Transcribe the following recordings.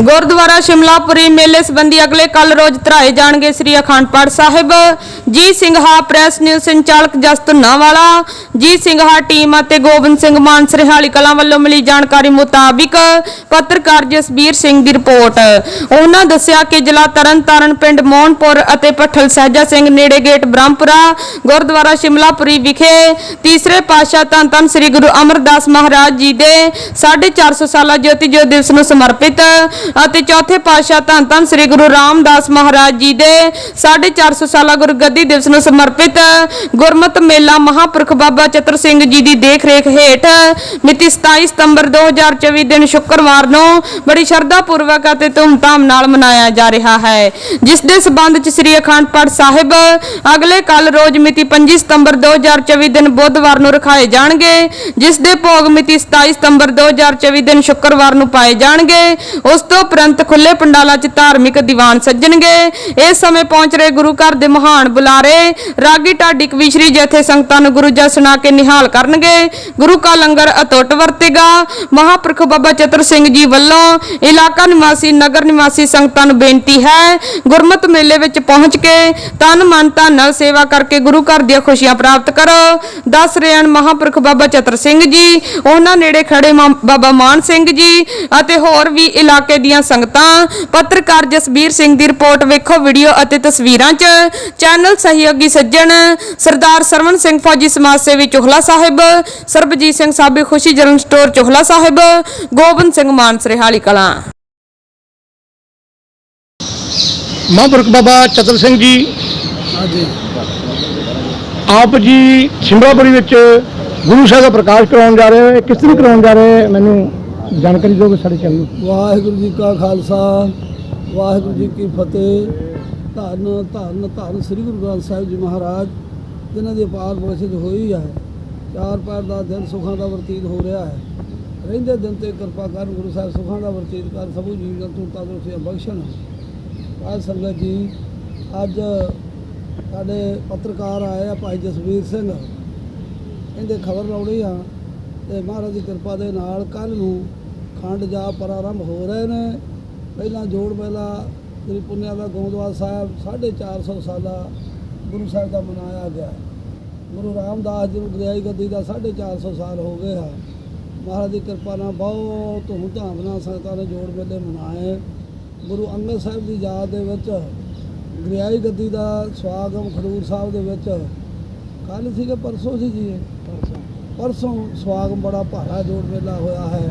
ਗੁਰਦੁਆਰਾ ਸ਼ਿਮਲਾਪੁਰੀ ਮੇਲੇ ਸੰਬੰਧੀ ਅਗਲੇ ਕੱਲ ਰੋਜ਼ ਧਰਾਏ ਜਾਣਗੇ ਸ੍ਰੀ ਅਖੰਡ ਪਾਠ ਸਾਹਿਬ। ਜੀ ਸਿੰਘਾ ਪ੍ਰੈਸ ਨਿਊਜ਼ ਸੰਚਾਲਕ ਜਸਤਨਾ ਵਾਲਾ ਜੀ ਸਿੰਘਾ ਟੀਮ ਅਤੇ ਗੋਬਿੰਦ ਸਿੰਘ ਮਾਨ ਸਰਹਾਲੀ ਕਲਾਂ ਵੱਲੋਂ ਮਿਲੀ ਜਾਣਕਾਰੀ ਮੁਤਾਬਿਕ ਪੱਤਰਕਾਰ ਜਸਬੀਰ ਸਿੰਘ ਦੀ ਰਿਪੋਰਟ। ਉਹਨਾਂ ਦੱਸਿਆ ਕਿ ਜ਼ਿਲ੍ਹਾ ਤਰਨਤਾਰਨ, ਪਿੰਡ ਮੋਹਨਪੁਰ ਅਤੇ ਪੱਠਲ ਸਹਿਜਾ ਸਿੰਘ ਨੇੜੇ ਗੇਟ ਬ੍ਰਹਮਪੁਰਾ, ਗੁਰਦੁਆਰਾ ਸ਼ਿਮਲਾਪੁਰੀ ਵਿਖੇ ਤੀਸਰੇ ਪਾਤਸ਼ਾਹ ਧੰਨ ਧੰਨ ਸ੍ਰੀ ਗੁਰੂ ਅਮਰਦਾਸ ਮਹਾਰਾਜ ਜੀ ਦੇ 450 ਸਾਲਾ ਜੋਤੀ ਜੋਤ ਦਿਵਸ ਨੂੰ ਸਮਰਪਿਤ ਅਤੇ ਚੌਥੇ ਪਾਤਸ਼ਾਹ ਧੰਨ ਧੰਨ ਸ੍ਰੀ ਗੁਰੂ ਰਾਮਦਾਸ ਮਹਾਰਾਜ ਜੀ ਦੇ 450 ਸਾਲਾ ਗੁਰਗੱਦੀ ਦਿਵਸ ਨੂੰ ਸਮਰਪਿਤ ਗੁਰਮਤਿ ਮੇਲਾ ਮਹਾਪੁਰਖ ਬਾਬਾ ਚਤਰ ਸਿੰਘ ਜੀ ਦੀ ਦੇਖ-ਰੇਖ ਹੇਠ ਮਿਤੀ 27 ਸਤੰਬਰ 2024 ਦਿਨ ਸ਼ੁੱਕਰਵਾਰ ਨੂੰ ਬੜੀ ਸ਼ਰਧਾ ਪੂਰਵਕ ਅਤੇ ਧੂਮਧਾਮ ਨਾਲ ਮਨਾਇਆ ਜਾ ਰਿਹਾ ਹੈ। ਜਿਸ ਦੇ ਸਬੰਧ ਚ ਸ੍ਰੀ ਅਖੰਡ ਪਾਠ ਸਾਹਿਬ ਅਗਲੇ ਕੱਲ ਰੋਜ਼ ਮਿਤੀ 25 ਸਤੰਬਰ 2024 ਦਿਨ ਬੁੱਧਵਾਰ ਨੂੰ ਰਖਾਏ ਜਾਣਗੇ। ਜਿਸ ਦੇ ਭੋਗ ਮਿਤੀ 27 ਸਤੰਬਰ 2024 ਦਿਨ ਸ਼ੁੱਕਰਵਾਰ ਨੂੰ ਪਾਏ ਜਾਣਗੇ। ਉਸ ਤੋਂ ਉਪਰੰਤ ਖੁੱਲੇ ਪੰਡਾਲਾਂ 'ਚ ਧਾਰਮਿਕ ਦੀਵਾਨ ਸੱਜਣਗੇ। ਇਸ ਸਮੇਂ ਪਹੁੰਚ ਰਹੇ ਗੁਰੂ ਘਰ ਦੇ ਮਹਾਨ ਬੁਲਾਰੇ, ਰਾਗੀ ਢਾਡੀ ਕਵੀਸ਼ਰੀ ਜਥੇ ਸੰਗਤਾਂ ਨੂੰ ਗੁਰੂ ਜਸ ਸੁਣਾ ਕੇ ਨਿਹਾਲ ਕਰਨਗੇ। ਗੁਰੂ ਕਾ ਲੰਗਰ ਅਟੁੱਟ ਵਰਤੇਗਾ। ਮਹਾਪੁਰਖ ਬਾਬਾ ਚਤਰ ਸਿੰਘ ਜੀ ਵੱਲੋਂ ਇਲਾਕਾ ਨਿਵਾਸੀ, ਨਗਰ ਨਿਵਾਸੀ ਸੰਗਤਾਂ ਨੂੰ ਬੇਨਤੀ ਹੈ, ਗੁਰਮਤ ਮੇਲੇ ਵਿੱਚ ਪਹੁੰਚ ਕੇ ਤਨ, ਮਨ, ਧਨ ਨਾਲ ਸੇਵਾ ਕਰਕੇ ਗੁਰੂ ਘਰ ਦੀਆਂ ਖੁਸ਼ੀਆਂ ਪ੍ਰਾਪਤ ਕਰੋ। ਦੱਸ ਰਹੇ ਹਨ ਮਹਾਪੁਰਖ ਬਾਬਾ ਚਤਰ ਸਿੰਘ ਜੀ, ਉਹਨਾਂ ਨੇੜੇ ਖੜੇ ਮਾ- ਬਾਬਾ ਮਾਨ ਸਿੰਘ ਜੀ ਅਤੇ ਹੋਰ ਵੀ ਇਲਾਕੇ ਦੀਆਂ ਸੰਗਤਾਂ। ਪੱਤਰਕਾਰ ਜਸਬੀਰ ਸਿੰਘ ਦੀ ਰਿਪੋਰਟ ਵੇਖੋ ਵੀਡੀਓ ਅਤੇ ਤਸਵੀਰਾਂ 'ਚ। ਚੈਨਲ ਸਹਿਯੋਗੀ ਸੱਜਣ ਸਰਦਾਰ ਸਰਵਨ ਸਿੰਘ ਫੌਜੀ ਸਮਾਜ ਸੇਵੀ ਚੋਹਲਾ ਸਾਹਿਬ ਸਰਬਜੀਤ ਸਿੰਘ ਸਾਬੀ ਖੁਸ਼ੀ ਜਨਰਲ ਸਟੋਰ ਚੋਹਲਾ ਸਾਹਿਬ ਗੋਬਿੰਦ ਸਿੰਘ ਮਾਨ ਸਰਹਾਲੀ ਕਲਾਂ। ਮਹਾਂਪੁਰਖ ਬਾਬਾ ਚਤਰ ਸਿੰਘ ਜੀ। ਆਪ ਜੀ ਸ਼ਿਮਲਾਪੁਰੀ ਵਿੱਚ ਗੁਰੂ ਸਾਹਿਬ ਦਾ ਪ੍ਰਕਾਸ਼ ਕਰਾਉਣ ਜਾ ਰਹੇ ਹੋ। ਕਿਸ ਤਰ੍ਹਾਂ ਕਰਾਉਣ ਜਾ ਰਹੇ? ਮੈਨੂੰ ਜਾਣਕਾਰੀ ਦਿਓਗੇ ਸਾਡੇ ਚੈਨਲ ਨੂੰ? ਵਾਹਿਗੁਰੂ ਜੀ ਕਾ ਖਾਲਸਾ, ਵਾਹਿਗੁਰੂ ਜੀ ਕੀ ਫਤਿਹ। ਧੰਨ ਧੰਨ ਧੰਨ ਸ੍ਰੀ ਗੁਰੂ ਗ੍ਰੰਥ ਸਾਹਿਬ ਜੀ ਮਹਾਰਾਜ, ਜਿਨ੍ਹਾਂ ਦੀ ਅਪਾਰ ਬਖਸ਼ਿਸ਼ ਹੋਈ ਹੈ। ਚਾਰ ਪੈਰ ਦਾ ਦਿਨ ਸੁਖਾਂ ਦਾ ਵਰਤੀਤ ਹੋ ਰਿਹਾ ਹੈ। ਰਹਿੰਦੇ ਦਿਨ ਤੇ ਕਿਰਪਾ ਕਰਨ ਗੁਰੂ ਸਾਹਿਬ ਸੁਖਾਂ ਦਾ ਵਰਤੀਤ ਕਰ, ਸਭੂ ਜੀਵ ਜੰਤੂ ਤੰਦਰੁਸਤੀਆਂ ਬਖਸ਼ਣ। ਆਜ ਸੰਗਤ ਜੀ, ਅੱਜ ਸਾਡੇ ਪੱਤਰਕਾਰ ਆਏ ਆ ਭਾਈ ਜਸਵੀਰ ਸਿੰਘ। ਇਹਦੇ ਖਬਰ ਲਾਉਣੀ ਆ। ਤੇ ਮਹਾਰਾਜ ਦੀ ਕਿਰਪਾ ਦੇ ਨਾਲ ਕੱਲ ਨੂੰ ਖੰਡ ਜਾ ਪ੍ਰਾਰੰਭ ਹੋ ਰਹੇ ਨੇ। ਪਹਿਲਾਂ ਜੋੜ ਮੇਲਾ ਸ੍ਰੀ ਪੁੰਨਿਆ ਦਾ ਗੋਦਵਾਲ ਸਾਹਿਬ 450 ਸਾਲਾ ਗੁਰੂ ਸਾਹਿਬ ਦਾ ਮਨਾਇਆ ਗਿਆ। ਗੁਰੂ ਰਾਮਦਾਸ ਜੀ ਨੂੰ ਗ੍ਰਿਆਈ ਗੱਦੀ ਦਾ 450 ਸਾਲ ਹੋ ਗਏ ਆ। ਮਹਾਰਾਜ ਦੀ ਕਿਰਪਾ ਨਾਲ ਬਹੁਤ ਧੂਮ-ਧਾਮ ਨਾਲ ਸੰਗਤਾਂ ਨੇ ਜੋੜ ਮੇਲੇ ਮਨਾਏ। ਗੁਰੂ ਅੰਗਦ ਸਾਹਿਬ ਦੀ ਯਾਦ ਦੇ ਵਿੱਚ ਦਰਿਆਈ ਗੱਦੀ ਦਾ ਸਵਾਗਮ ਖਡੂਰ ਸਾਹਿਬ ਦੇ ਵਿੱਚ। ਕੱਲ ਸੀ ਪਰਸੋਂ ਸੀ ਜੀ ਪਰਸੋਂ। ਪਰਸੋਂ ਸਵਾਗਤ ਬੜਾ ਭਾਰਾ ਜੋੜ ਮੇਲਾ ਹੋਇਆ ਹੈ।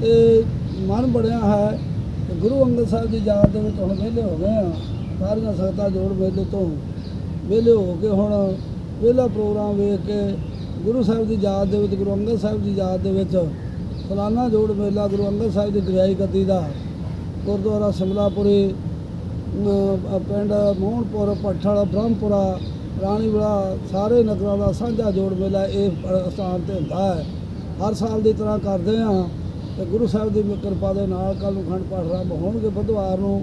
ਤੇ ਮਨ ਬੜਿਆ ਹੈ ਗੁਰੂ ਅੰਗਦ ਸਾਹਿਬ ਦੀ ਯਾਦ ਦੇ ਵਿੱਚ ਹੁਣ ਵਿਹਲੇ ਹੋ ਗਏ ਆ ਸਾਰੀਆਂ ਸੰਗਤਾਂ ਜੋੜ ਮੇਲੇ ਤੋਂ ਵਿਹਲੇ ਹੋ ਕੇ ਹੁਣ ਵਿਹਲਾ ਪ੍ਰੋਗਰਾਮ ਵੇਖ ਕੇ ਗੁਰੂ ਸਾਹਿਬ ਦੀ ਯਾਦ ਦੇ ਵਿੱਚ, ਗੁਰੂ ਅੰਗਦ ਸਾਹਿਬ ਦੀ ਯਾਦ ਦੇ ਵਿੱਚ ਸਾਲਾਨਾ ਜੋੜ ਮੇਲਾ ਗੁਰੂ ਅੰਗਦ ਸਾਹਿਬ ਦੀ ਗ੍ਰਿਆਈ ਗੱਦੀ ਦਾ ਗੁਰਦੁਆਰਾ ਸਿਮਲਾਪੁਰੀ ਪਿੰਡ ਮੋਹਨਪੁਰ ਪੱਠਲ ਬ੍ਰਹਮਪੁਰਾ ਰਾਣੀਵਾਲਾ ਸਾਰੇ ਨਗਰਾਂ ਦਾ ਸਾਂਝਾ ਜੋੜ ਮੇਲਾ ਇਹ ਸਥਾਨ ਤੇ ਹੁੰਦਾ ਹੈ। ਹਰ ਸਾਲ ਦੀ ਤਰ੍ਹਾਂ ਕਰਦੇ ਆ ਤੇ ਗੁਰੂ ਸਾਹਿਬ ਦੀ ਕਿਰਪਾ ਦੇ ਨਾਲ ਕੱਲ ਨੂੰ ਖੰਡ ਪਾਠ ਆਰੰਭ ਹੋਣਗੇ। ਬੁੱਧਵਾਰ ਨੂੰ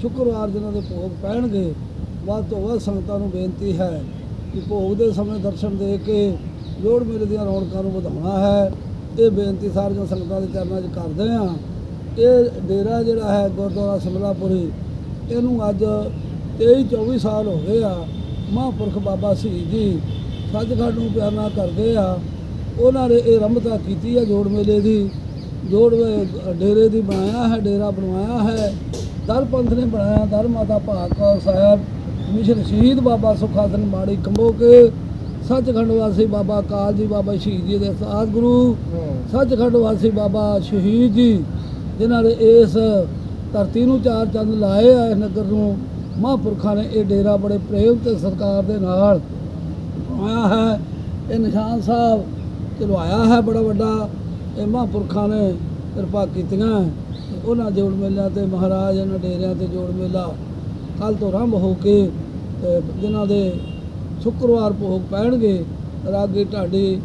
ਸ਼ੁੱਕਰਵਾਰ ਦਿਨਾਂ ਦੇ ਭੋਗ ਪੈਣਗੇ, ਵੱਧ ਤੋਂ ਵੱਧ ਸੰਗਤਾਂ ਨੂੰ ਬੇਨਤੀ ਹੈ ਕਿ ਭੋਗ ਦੇ ਸਮੇਂ ਦਰਸ਼ਨ ਦੇ ਕੇ ਜੋੜ ਮੇਲੇ ਦੀਆਂ ਰੌਣਕਾਂ ਨੂੰ ਵਧਾਉਣਾ ਹੈ। ਇਹ ਬੇਨਤੀ ਸਾਰੀਆਂ ਸੰਗਤਾਂ ਦੇ ਚਰਨਾਂ 'ਚ ਕਰਦੇ ਆ ਇਹ ਡੇਰਾ ਜਿਹੜਾ ਹੈ ਗੁਰਦੁਆਰਾ ਸਿਮਲਾਪੁਰੀ, ਇਹਨੂੰ ਅੱਜ 23 24 ਸਾਲ ਹੋ ਗਏ ਆ ਮਹਾਂਪੁਰਖ ਬਾਬਾ ਸ਼ਹੀਦ ਜੀ ਸੱਚਖੰਡ ਨੂੰ ਪਿਆਰ ਕਰਦੇ ਆ। ਉਹਨਾਂ ਨੇ ਇਹ ਰੰਭਤਾ ਕੀਤੀ ਹੈ ਜੋੜ ਮੇਲੇ ਦੀ। ਜੋੜ ਡੇਰੇ ਦੀ ਬਣਾਇਆ ਹੈ, ਡੇਰਾ ਬਣਵਾਇਆ ਹੈ। ਦਰ ਪੰਥ ਨੇ ਬਣਾਇਆ, ਦਰ ਮਾਤਾ ਭਾਗ ਕੌਰ ਸਾਹਿਬ, ਮਿਸ਼ਨ ਸ਼ਹੀਦ ਬਾਬਾ ਸੁਖਾਸਨ ਮਾੜੀ ਕੰਬੋ ਕੇ। ਸੱਚਖੰਡ ਵਾਸੀ ਬਾਬਾ ਕਾਲ ਜੀ, ਬਾਬਾ ਸ਼ਹੀਦ ਜੀ ਦੇ ਸਾਧ ਗੁਰੂ। ਸੱਚਖੰਡ ਵਾਸੀ ਬਾਬਾ ਸ਼ਹੀਦ ਜੀ, ਜਿਨ੍ਹਾਂ ਨੇ ਇਸ ਧਰਤੀ ਨੂੰ ਚਾਰ ਚੰਦ ਲਾਏ ਆ ਇਸ ਨਗਰ ਨੂੰ। ਮਹਾਂਪੁਰਖਾਂ ਨੇ ਇਹ ਡੇਰਾ ਬੜੇ ਪ੍ਰੇਮ ਤੇ ਸਤਿਕਾਰ ਦੇ ਨਾਲ ਆਇਆ ਹੈ। ਇਹ ਨਿਸ਼ਾਨ ਸਾਹਿਬ ਚਲਵਾਇਆ ਹੈ ਬੜਾ ਵੱਡਾ, ਇਹ ਮਹਾਂਪੁਰਖਾਂ ਨੇ ਕਿਰਪਾ ਕੀਤੀਆਂ। ਉਹਨਾਂ ਜੋੜ ਮੇਲਿਆਂ ਤੇ ਮਹਾਰਾਜ, ਇਹਨਾਂ ਡੇਰਿਆਂ ਤੇ ਜੋੜ ਮੇਲਾ ਕੱਲ ਤੋਂ ਆਰੰਭ ਹੋ ਕੇ ਤੇ ਜਿਨ੍ਹਾਂ ਦੇ ਸ਼ੁੱਕਰਵਾਰ ਭੋਗ ਪੈਣਗੇ, ਰਾਗੀ ਢਾਡੀ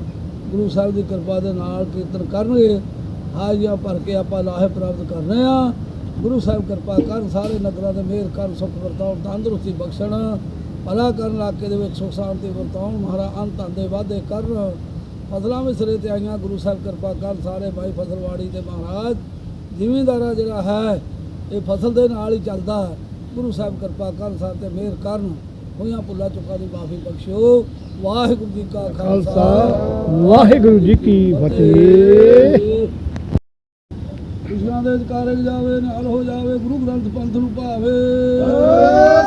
ਗੁਰੂ ਸਾਹਿਬ ਦੀ ਕਿਰਪਾ ਦੇ ਨਾਲ ਕੀਰਤਨ ਕਰਨਗੇ। ਹਾਜ਼ੀਆਂ ਭਰ ਕੇ ਆਪਾਂ ਲਾਹੇ ਪ੍ਰਾਪਤ ਕਰ ਰਹੇ ਆ ਗੁਰੂ ਸਾਹਿਬ ਕਿਰਪਾ ਕਰਨ, ਸਾਰੇ ਨਗਰਾਂ ਦੇ ਮਿਹਰ ਕਰਨ, ਸੁਖ ਵਰਤਾਉਣ, ਤੰਦਰੁਸਤੀ ਬਖਸ਼ਣ, ਭਲਾ ਕਰਨ ਇਲਾਕੇ ਦੇ ਵਿੱਚ ਸੁਖ ਸ਼ਾਂਤੀ ਵਰਤਾਉਣ ਮਹਾਰਾ ਅੰਤ ਦੇ ਵਾਅਦੇ ਕਰਨ। ਫਸਲਾਂ ਵੀ ਸਿਰੇ ਤੇ ਆਈਆਂ, ਗੁਰੂ ਸਾਹਿਬ ਕਿਰਪਾ ਕਰਨ ਸਾਰੇ ਭਾਈ ਫਸਲਵਾੜੀ ਤੇ ਮਹਾਰਾਜ। ਜ਼ਿਮੀਂਦਾਰਾ ਜਿਹੜਾ ਹੈ, ਇਹ ਫਸਲ ਦੇ ਨਾਲ ਹੀ ਚੱਲਦਾ ਗੁਰੂ ਸਾਹਿਬ ਕਿਰਪਾ ਕਰਨ ਸਾਹਿਬ ਤੇ ਮਿਹਰ ਕਰਨ। ਹੋਈਆਂ ਭੁੱਲਾਂ ਚੁੱਕਾਂ ਦੀ ਮਾਫੀ ਬਖਸ਼ਿਓ। ਵਾਹਿਗੁਰੂ ਜੀ ਕਾ ਖਾਲਸਾ। ਵਾਹਿਗੁਰੂ ਜੀ ਕੀ ਫਤਿਹ। ਖੁਸ਼ੀਆਂ ਦੇ ਕਾਰਜ ਜਾਵੇ ਨਾਲ ਹੋ ਜਾਵੇ ਗੁਰੂ ਗ੍ਰੰਥ ਪੰਥ ਨੂੰ ਭਾਵੇ। ਗੁਰਬੜਿਆ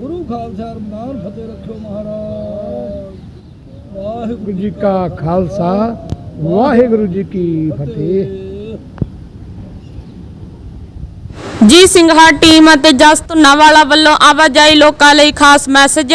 ਗੁਰੂ ਖਾਲਸਾ ਰਮਾਨ ਫਤਿਹ ਰੱਖਿਓ ਮਹਾਰਾਜ। ਵਾਹਿਗੁਰੂ ਜੀ ਕਾ ਖਾਲਸਾ ਵਾਹਿਗੁਰੂ ਜੀ ਕੀ ਫਤਿਹ। ਜੀ ਸਿੰਘਾ ਟੀਮ ਅਤੇ ਜਸ ਧੁੰਨਾਵਾਲਾ ਵੱਲੋਂ ਆਵਾਜਾਈ ਲੋਕਾਂ ਲਈ ਖਾਸ ਮੈਸੇਜ।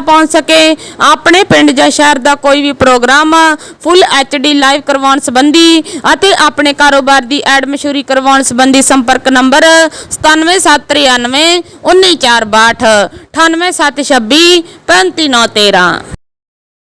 ਪਹੁੰਚ ਸਕੇ। ਆਪਣੇ ਪਿੰਡ ਜਾਂ ਸ਼ਹਿਰ ਦਾ ਕੋਈ ਵੀ ਪ੍ਰੋਗਰਾਮ ਫੁੱਲ ਐਚਡੀ ਲਾਈਵ ਕਰਵਾਉਣ ਸੰਬੰਧੀ ਅਤੇ ਆਪਣੇ ਕਾਰੋਬਾਰ ਦੀ ਐਡ ਮਸ਼ਹੂਰੀ ਕਰਵਾਉਣ ਸੰਬੰਧੀ ਸੰਪਰਕ ਨੰਬਰ 97793 19462 98726 35913